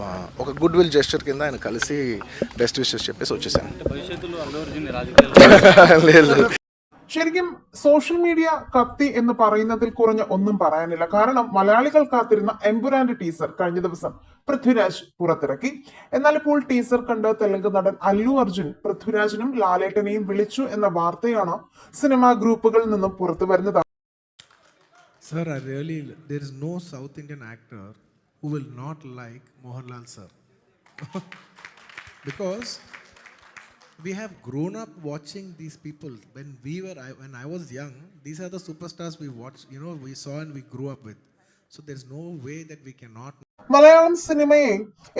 ఆ, ఒక good will gesture కింద ఆయన కలిసి బెస్ట్ విషెస్ చెప్పేసి వచ్చేసాను భవిష్యత్తులో అల్లు అర్జున్ రాజకీయాలు లేదు ശരിക്കും സോഷ്യൽ മീഡിയ കത്തി എന്ന് പറയുന്നതിൽ കുറഞ്ഞ ഒന്നും പറയാനില്ല കാരണം മലയാളികൾ കാത്തിരുന്ന എംപുരാന്റെ ടീസർ കഴിഞ്ഞ ദിവസം പൃഥ്വിരാജ് പുറത്തിറക്കി എന്നാൽ ഇപ്പോൾ ടീസർ കണ്ട് തെലുങ്ക് നടൻ അല്ലു അർജുൻ പൃഥ്വിരാജിനും ലാലേട്ടനെയും വിളിച്ചു എന്ന വാർത്തയാണ് സിനിമാ ഗ്രൂപ്പുകളിൽ നിന്നും പുറത്തു വരുന്നത് Sir, I really, there is no South Indian actor who will not like Mohanlal sir. because we have grown up watching these people. When we were, I, when I was young, these are the superstars we watched, you know, we saw and we grew up with. So there's no way that we cannot Malayalam സിനിമയെ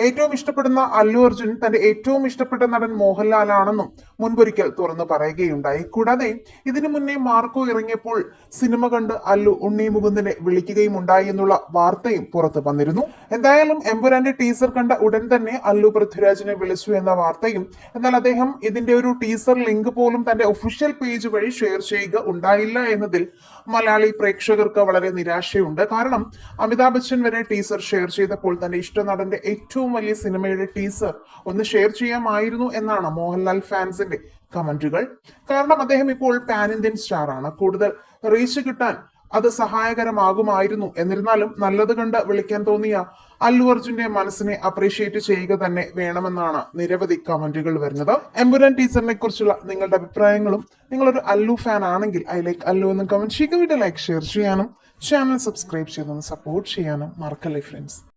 ഏറ്റവും ഇഷ്ടപ്പെടുന്ന അല്ലു അർജുൻ തന്റെ ഏറ്റവും ഇഷ്ടപ്പെട്ട നടൻ മോഹൻലാലാണെന്നും മുൻപൊരിക്കൽ തുറന്നു പറയുകയുണ്ടായി. കൂടാതെ ഇതിനു മുന്നേ മാർക്കോ ഇറങ്ങിയപ്പോൾ സിനിമ കണ്ട് അല്ലു ഉണ്ണി മുകുന്ദനെ വിളിക്കുകയും ഉണ്ടായി എന്നുള്ള വാർത്തയും പുറത്തു വന്നിരുന്നു. എന്തായാലും എമ്പുരാന്റെ ടീസർ കണ്ട ഉടൻ തന്നെ അല്ലു പൃഥ്വിരാജിനെ വിളിച്ചു എന്ന വാർത്തയും എന്നാൽ അദ്ദേഹം ഇതിന്റെ ഒരു ടീസർ ലിങ്ക് പോലും തന്റെ ഒഫീഷ്യൽ പേജ് വഴി ഷെയർ ചെയ്യുക ഉണ്ടായില്ല എന്നതിൽ മലയാളി പ്രേക്ഷകർക്ക് വളരെ നിരാശയുണ്ട്. കാരണം അമിതാഭ് ബച്ചൻ വരെ ടീസർ ഷെയർ ചെയ്തപ്പോൾ തന്റെ ഇഷ്ട നടന്റെ ഏറ്റവും വലിയ സിനിമയുടെ ടീസർ ഒന്ന് ഷെയർ ചെയ്യാമായിരുന്നു എന്നാണ് മോഹൻലാൽ ഫാൻസിന്റെ കമന്റുകൾ. കാരണം അദ്ദേഹം ഇപ്പോൾ പാൻ ഇന്ത്യൻ സ്റ്റാർ ആണ്. കൂടുതൽ റീച്ച് കിട്ടാൻ അത് സഹായകരമാകുമായിരുന്നു. എന്നിരുന്നാലും നല്ലത് കണ്ട് വിളിക്കാൻ തോന്നിയ അല്ലു അർജുന്റെ മനസ്സിനെ അപ്രീഷിയേറ്റ് ചെയ്യുക തന്നെ വേണമെന്നാണ് നിരവധി കമന്റുകൾ വരുന്നത്. എംബുരൻ ടീച്ചറിനെ കുറിച്ചുള്ള നിങ്ങളുടെ അഭിപ്രായങ്ങളും നിങ്ങളൊരു അല്ലു ഫാൻ ആണെങ്കിൽ ഐ ലൈക്ക് അല്ലു എന്ന് കമന്റ് ചെയ്യുക. വീഡിയോ ലൈക്ക് ഷെയർ ചെയ്യാനും ചാനൽ സബ്സ്ക്രൈബ് ചെയ്തൊന്ന് സപ്പോർട്ട് ചെയ്യാനും മറക്കല്ലേ ഫ്രണ്ട്സ്